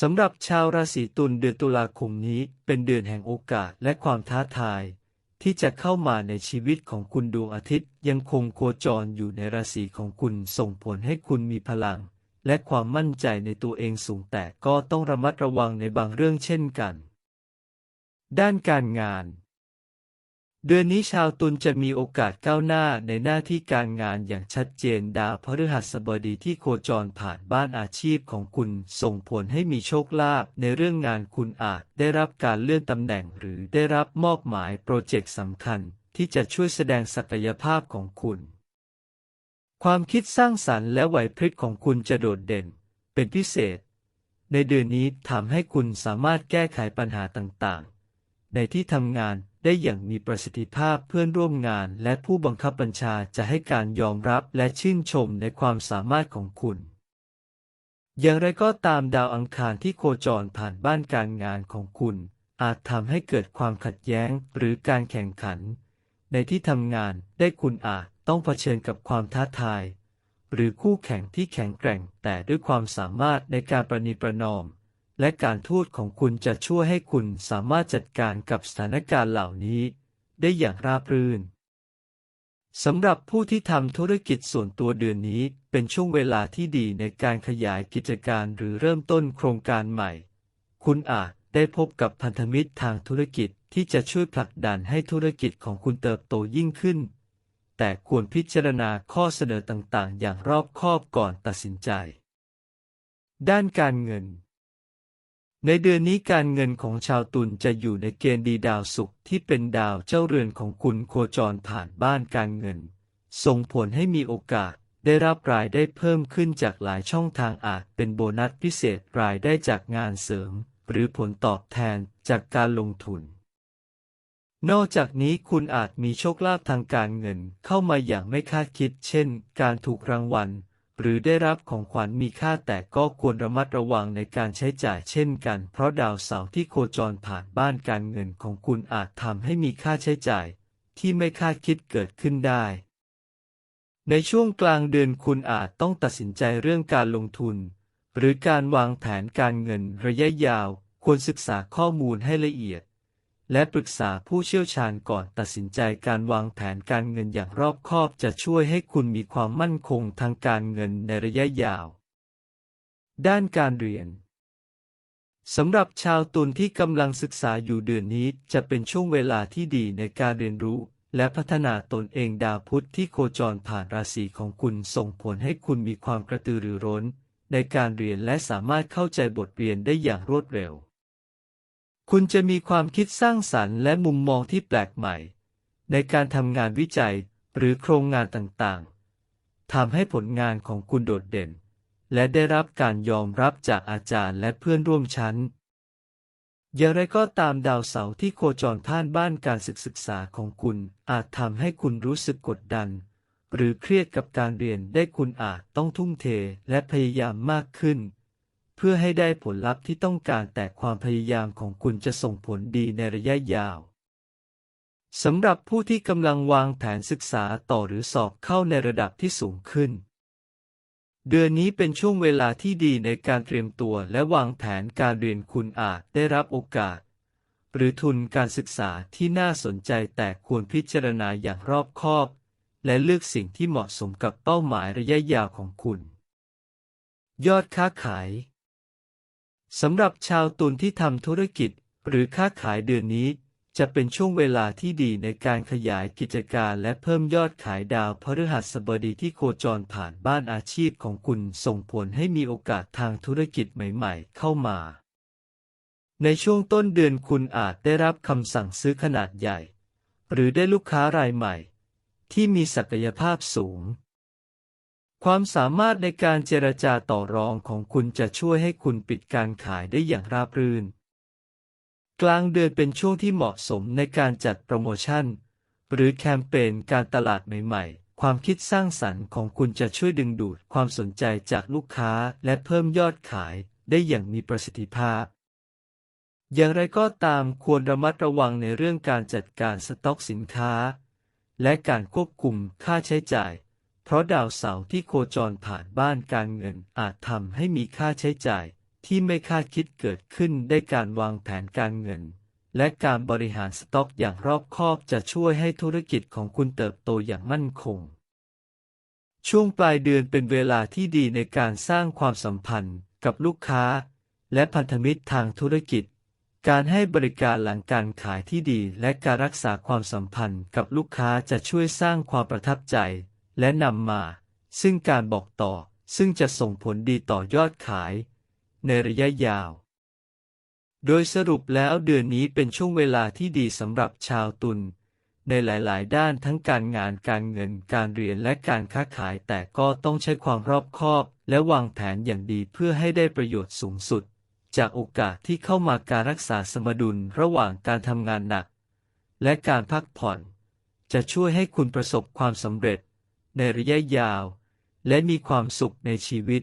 สำหรับชาวราศีตุลเดือนตุลาคมนี้เป็นเดือนแห่งโอกาสและความท้าทาย ที่จะเข้ามาในชีวิตของคุณดวงอาทิตย์ ยังคงโคจรอยู่ในราศีของคุณส่งผลให้คุณมีพลัง และความมั่นใจในตัวเองสูงแต่ก็ต้องระมัดระวังในบางเรื่องเช่นกัน ด้านการงาน เดือนนี้ชาวตุลจะมีโอกาสก้าวหน้าในหน้าที่การงานอย่างชัดเจนดาวพฤหัสบดีที่โคจรผ่านบ้านอาชีพของคุณส่งผลให้มีโชคลาภในเรื่องงานคุณอาจได้รับการเลื่อนตำแหน่งหรือได้รับมอบหมายโปรเจกต์สำคัญที่จะช่วยแสดงศักยภาพของคุณ ความคิดสร้างสรรค์และไหวพริบของคุณจะโดดเด่น เป็นพิเศษ ในเดือนนี้ทำให้คุณสามารถแก้ไขปัญหาต่างๆ ในที่ทำงาน ได้อย่างมีประสิทธิภาพเพื่อนร่วมงาน และผู้บังคับบัญชาจะให้การยอมรับและชื่นชมในความสามารถของคุณ อย่างไรก็ตามดาวอังคารที่โคจรผ่านบ้านการงานของคุณ อาจทำให้เกิดความขัดแย้งหรือการแข่งขัน ในที่ทำงานได้คุณอาจต้องเผชิญกับความท้าทาย หรือคู่แข่งที่แข็งแกร่งแต่ด้วยความสามารถในการประนีประนอม และการทูตของคุณจะช่วยให้คุณสามารถจัดการกับสถานการณ์เหล่านี้ ได้อย่างราบรื่นสำหรับผู้ที่ทำธุรกิจส่วนตัวเดือนนี้เป็นช่วงเวลาที่ดีในการขยายกิจการหรือเริ่มต้นโครงการใหม่ คุณอาจได้พบกับพันธมิตรทางธุรกิจที่จะช่วยผลักดันให้ธุรกิจของคุณเติบโตยิ่งขึ้น แต่ควรพิจารณาข้อเสนอต่างๆ อย่างรอบคอบก่อนตัดสินใจ ด้านการเงิน ในเดือนนี้การเงินของชาวตุลจะอยู่ในเกณฑ์ดีดาวศุกร์ที่เป็นดาวเจ้าเรือนของคุณโคจรผ่านบ้านการเงิน ส่งผลให้มีโอกาสได้รับรายได้เพิ่มขึ้นจากหลายช่องทางอาจเป็นโบนัสพิเศษรายได้จากงานเสริม หรือผลตอบแทนจากการลงทุน นอกจากนี้คุณอาจมีโชคลาภทางการเงินเข้ามาอย่างไม่คาดคิด เช่น การถูกรางวัล หรือได้รับของขวัญมีค่าแต่ก็ควรระมัดระวังในการใช้จ่ายเช่นกัน เพราะดาวเสาร์ที่โคจรผ่านบ้านการเงินของคุณอาจทำให้มีค่าใช้จ่าย ที่ไม่คาดคิดเกิดขึ้นได้ ในช่วงกลางเดือนคุณอาจต้องตัดสินใจเรื่องการลงทุน หรือการวางแผนการเงินระยะยาว ควรศึกษาข้อมูลให้ละเอียด และปรึกษาผู้เชี่ยวชาญก่อนตัดสินใจการวางแผนการเงินอย่างรอบคอบจะช่วยให้คุณมีความมั่นคงทางการเงินในระยะยาว ด้านการเรียนสำหรับชาวตุลที่กำลังศึกษาอยู่เดือนนี้จะเป็นช่วงเวลาที่ดีในการเรียนรู้ และพัฒนาตนเองดาวพุธที่โคจรผ่านราศีของคุณส่งผลให้คุณมีความกระตือรือร้น ในการเรียนและสามารถเข้าใจบทเรียนได้อย่างรวดเร็ว คุณจะมีความคิดสร้างสรรค์และมุมมองที่แปลกใหม่ ในการทำงานวิจัยหรือโครงงานต่างๆทำให้ผลงานของคุณโดดเด่น และได้รับการยอมรับจากอาจารย์และเพื่อนร่วมชั้น อย่างไรก็ตามดาวเสาร์ที่โคจรผ่านบ้านการศึกษาของคุณอาจทำให้คุณรู้สึกกดดัน หรือเครียดกับการเรียนได้คุณอาจต้องทุ่มเทและพยายามมากขึ้น พื่อให้ได้ผลลัพธ์ที่ต้องการแต่ความพยายามของคุณจะส่งผลดีในระยะยาวสำหรับผู้ที่กำลังวางแผนศึกษาต่อหรือสอบเข้าในระดับที่สูงขึ้น เดือนนี้เป็นช่วงเวลาที่ดีในการเตรียมตัวและวางแผนการเรียนคุณอาจได้รับโอกาส หรือทุนการศึกษาที่น่าสนใจแต่ควรพิจารณาอย่างรอบคอบ และเลือกสิ่งที่เหมาะสมกับเป้าหมายระยะยาวของคุณ ยอดค้าขาย สำหรับชาวตุลที่ทำธุรกิจ หรือค้าขายเดือนนี้ จะเป็นช่วงเวลาที่ดีในการขยายกิจการและเพิ่มยอดขายดาวพฤหัสบดีที่โคจรผ่านบ้านอาชีพของคุณส่งผลให้มีโอกาสทางธุรกิจใหม่ๆ เข้ามา ในช่วงต้นเดือนคุณอาจได้รับคำสั่งซื้อขนาดใหญ่ หรือได้ลูกค้ารายใหม่ ที่มีศักยภาพสูง ความสามารถในการเจรจาต่อรองของคุณจะช่วยให้คุณปิดการขายได้อย่างราบรื่น กลางเดือนเป็นช่วงที่เหมาะสมในการจัดโปรโมชั่น หรือแคมเปญการตลาดใหม่ๆ ความคิดสร้างสรรค์ของคุณจะช่วยดึงดูดความสนใจจากลูกค้าและเพิ่มยอดขายได้อย่างมีประสิทธิภาพ อย่างไรก็ตามควรระมัดระวังในเรื่องการจัดการสต็อกสินค้า และการควบคุมค่าใช้จ่าย เพราะดาวเสาร์ที่โคจรผ่านบ้านการเงินอาจทำให้มีค่าใช้จ่ายที่ไม่คาดคิดเกิดขึ้นได้การวางแผนการเงิน และการบริหารสต็อกอย่างรอบคอบจะช่วยให้ธุรกิจของคุณเติบโตอย่างมั่นคง ช่วงปลายเดือนเป็นเวลาที่ดีในการสร้างความสัมพันธ์กับลูกค้า และพันธมิตรทางธุรกิจ การให้บริการหลังการขายที่ดี และการรักษาความสัมพันธ์กับลูกค้าจะช่วยสร้างความประทับใจ และนำมา ซึ่งการบอกต่อ ซึ่งจะส่งผลดีต่อยอดขาย ในระยะยาว โดยสรุปแล้วเดือนนี้เป็นช่วงเวลาที่ดีสำหรับชาวตุลในหลาย ๆ ด้านทั้งการงานการเงินการเรียนและการค้าขายแต่ก็ต้องใช้ความรอบคอบ และวางแผนอย่างดีเพื่อให้ได้ประโยชน์สูงสุด จากโอกาสที่เข้ามาการรักษาสมดุลระหว่างการทำงานหนัก และการพักผ่อน จะช่วยให้คุณประสบความสำเร็จ ในระยะยาว และมีความสุขในชีวิต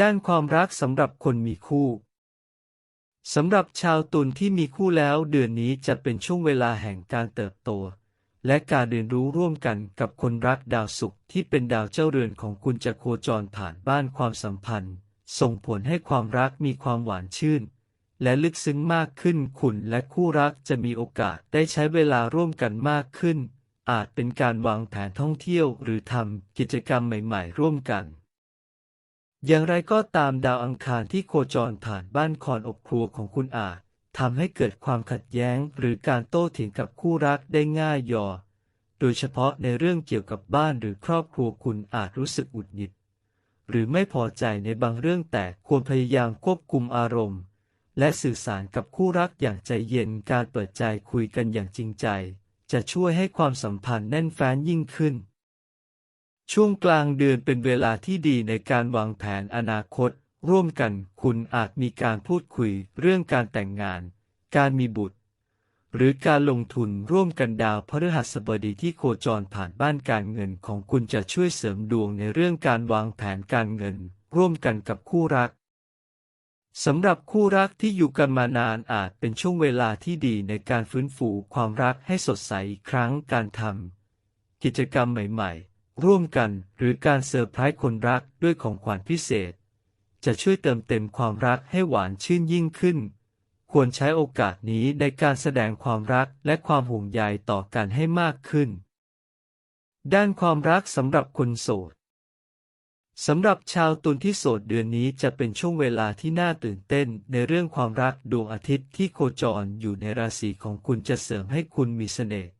ด้านความรักสำหรับคนมีคู่สำหรับชาวตุลที่มีคู่แล้วเดือนนี้จะเป็นช่วงเวลาแห่งการเติบโต และการเรียนรู้ร่วมกันกับคนรักดาวศุกร์ที่เป็นดาวเจ้าเรือนของคุณจะโคจรผ่านบ้านความสัมพันธ์ ส่งผลให้ความรักมีความหวานชื่น และลึกซึ้งมากขึ้นคุณและคู่รักจะมีโอกาสได้ใช้เวลาร่วมกันมากขึ้น อาจเป็นการวางแผนท่องเที่ยวหรือทำกิจกรรมใหม่ๆ ร่วมกัน อย่างไรก็ตามดาวอังคารที่โคจรผ่านบ้านคอนอบครัวของคุณอาจทำให้เกิดความขัดแย้งหรือการโต้เถียงกับคู่รักได้ง่ายยอ โดยเฉพาะในเรื่องเกี่ยวกับบ้านหรือครอบครัวคุณอาจรู้สึกอุดหงิด หรือไม่พอใจในบางเรื่องแต่ควรพยายามควบคุมอารมณ์ และสื่อสารกับคู่รักอย่างใจเย็นการเปิดใจคุยกันอย่างจริงใจ จะช่วยให้ความสัมพันธ์แน่นแฟ้นยิ่งขึ้น ช่วงกลางเดือนเป็นเวลาที่ดีในการวางแผนอนาคต ร่วมกันคุณอาจมีการพูดคุยเรื่องการแต่งงาน การมีบุตร หรือการลงทุนร่วมกันดาวพฤหัสบดีที่โคจรผ่านบ้านการเงินของคุณจะช่วยเสริมดวงในเรื่องการวางแผนการเงิน ร่วมกันกับคู่รัก สำหรับคู่รักที่อยู่กันมานานอาจเป็นช่วงเวลาที่ดีในการฟื้นฟูความรักให้สดใสอีกครั้งการทำกิจกรรมใหม่ๆ ร่วมกันหรือการเซอร์ไพรส์คนรักด้วยของขวัญพิเศษ จะช่วยเติมเต็มความรักให้หวานชื่นยิ่งขึ้น ควรใช้โอกาสนี้ในการแสดงความรักและความห่วงใยต่อกันให้มากขึ้น ด้านความรักสำหรับคนโสด สำหรับชาวตุลที่โสดเดือนนี้จะเป็นช่วงเวลาที่น่าตื่นเต้น ในเรื่องความรักดวงอาทิตย์ที่โคจรอยู่ในราศีของคุณจะเสริมให้คุณมีเสน่ห์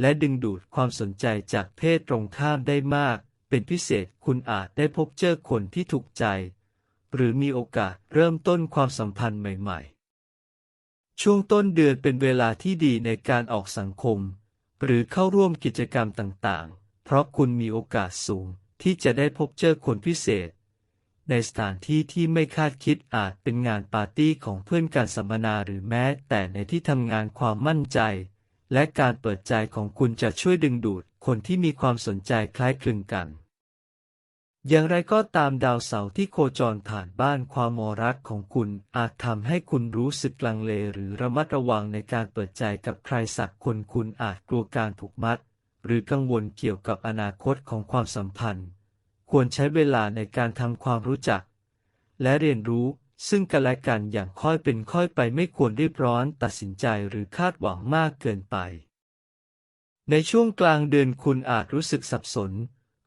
และดึงดูดความสนใจจากเพศตรงข้ามได้มาก เป็นพิเศษคุณอาจได้พบเจอคนที่ถูกใจ หรือมีโอกาสเริ่มต้นความสัมพันธ์ใหม่ๆ ช่วงต้นเดือนเป็นเวลาที่ดีในการออกสังคม หรือเข้าร่วมกิจกรรมต่างๆ เพราะคุณมีโอกาสสูง ที่จะได้พบเจอคนพิเศษ ในสถานที่ที่ไม่คาดคิดอาจเป็นงานปาร์ตี้ของเพื่อนการสัมมนาหรือแม้ แต่ในที่ทำงานความมั่นใจ และการเปิดใจของคุณจะช่วยดึงดูดคนที่มีความสนใจคล้ายคลึงกัน อย่างไรก็ตามดาวเสาร์ที่โคจรผ่านบ้านความมรักของคุณอาจทำให้คุณรู้สึกลังเลหรือระมัดระวังในการเปิดใจกับใครสักคนคุณอาจกลัวการถูกมัด หรือกังวลเกี่ยวกับอนาคตของความสัมพันธ์ ควรใช้เวลาในการทำความรู้จัก และเรียนรู้ซึ่งกันและกันอย่างค่อยเป็นค่อยไปไม่ควรรีบร้อนตัดสินใจหรือคาดหวังมากเกินไป ในช่วงกลางเดือนคุณอาจรู้สึกสับสน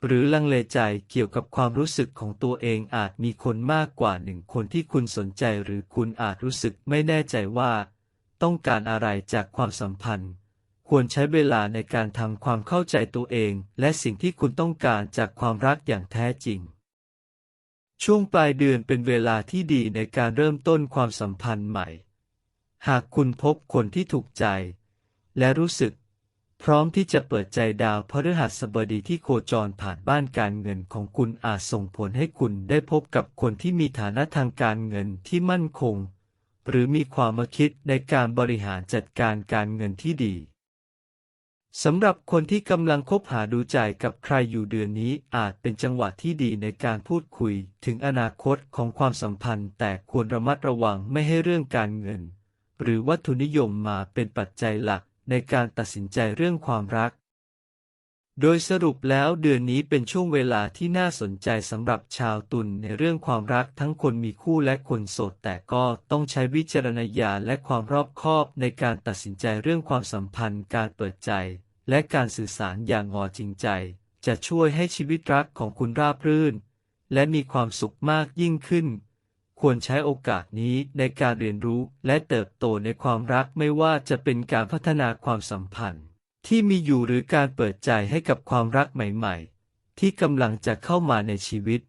หรือลังเลใจเกี่ยวกับความรู้สึกของตัวเองอาจมีคนมากกว่าหนึ่งคนที่คุณสนใจหรือคุณอาจรู้สึกไม่แน่ใจว่า ต้องการอะไรจากความสัมพันธ์ ควรใช้เวลาในการทำความเข้าใจตัวเอง และสิ่งที่คุณต้องการจากความรักอย่างแท้จริง ช่วงปลายเดือนเป็นเวลาที่ดีในการเริ่มต้นความสัมพันธ์ใหม่ หากคุณพบคนที่ถูกใจ และรู้สึก พร้อมที่จะเปิดใจดาวพฤหัสบดีที่โคจรผ่านบ้านการเงินของคุณอาจส่งผลให้คุณได้พบกับคนที่มีฐานะทางการเงินที่มั่นคง หรือมีความมาคิดในการบริหารจัดการการเงินที่ดี สำหรับคนที่กำลังคบหาดูใจกับใครอยู่เดือนนี้อาจเป็นจังหวะที่ดีในการพูดคุยถึงอนาคตของความสัมพันธ์ แต่ควรระมัดระวังไม่ให้เรื่องการเงิน หรือวัตถุนิยมมาเป็นปัจจัยหลักในการตัดสินใจเรื่องความรัก โดยสรุปแล้วเดือนนี้เป็นช่วงเวลาที่น่าสนใจสำหรับชาวตุลในเรื่องความรักทั้งคนมีคู่และคนโสด แต่ก็ต้องใช้วิจารณญาณและความรอบคอบในการตัดสินใจเรื่องความสัมพันธ์ การเปิดใจ และการสื่อสารอย่างงอจริงใจ จะช่วยให้ชีวิตรักของคุณราบรื่น และมีความสุขมากยิ่งขึ้น ควรใช้โอกาสนี้ในการเรียนรู้และเติบโตในความรักไม่ว่าจะเป็นการพัฒนาความสัมพันธ์ ที่มีอยู่หรือการเปิดใจให้กับความรักใหม่ ๆ ที่กำลังจะเข้ามาในชีวิต